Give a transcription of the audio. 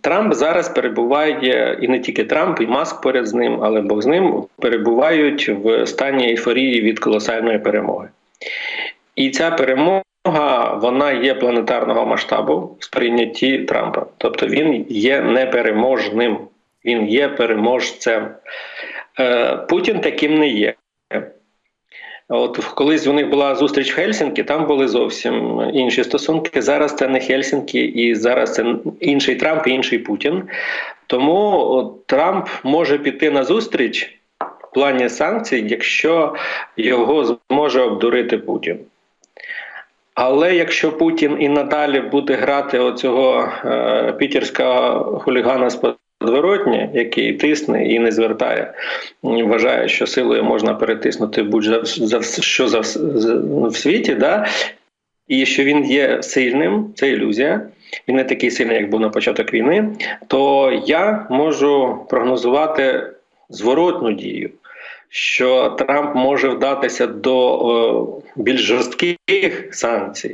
Трамп зараз перебуває, і не тільки Трамп, і Маск поряд з ним, але Бог з ним перебувають в стані ейфорії від колосальної перемоги. І ця перемога вона є планетарного масштабу в сприйнятті Трампа. Тобто він є непереможним, він є переможцем. Е, Путін таким не є. От колись у них була зустріч в Хельсінкі, там були зовсім інші стосунки. Зараз це не Хельсінкі, і зараз це інший Трамп і інший Путін. Тому от, Трамп може піти на зустріч в плані санкцій, якщо його зможе обдурити Путін. Але якщо Путін і надалі буде грати оцього е, пітерського хулігана з подворотні, який тисне і не звертає, вважає, що силою можна перетиснути будь-за за за в світі, да? і що він є сильним, це ілюзія. Він не такий сильний, як був на початок війни, то я можу прогнозувати зворотну дію що Трамп може вдатися до е, більш жорстких санкцій,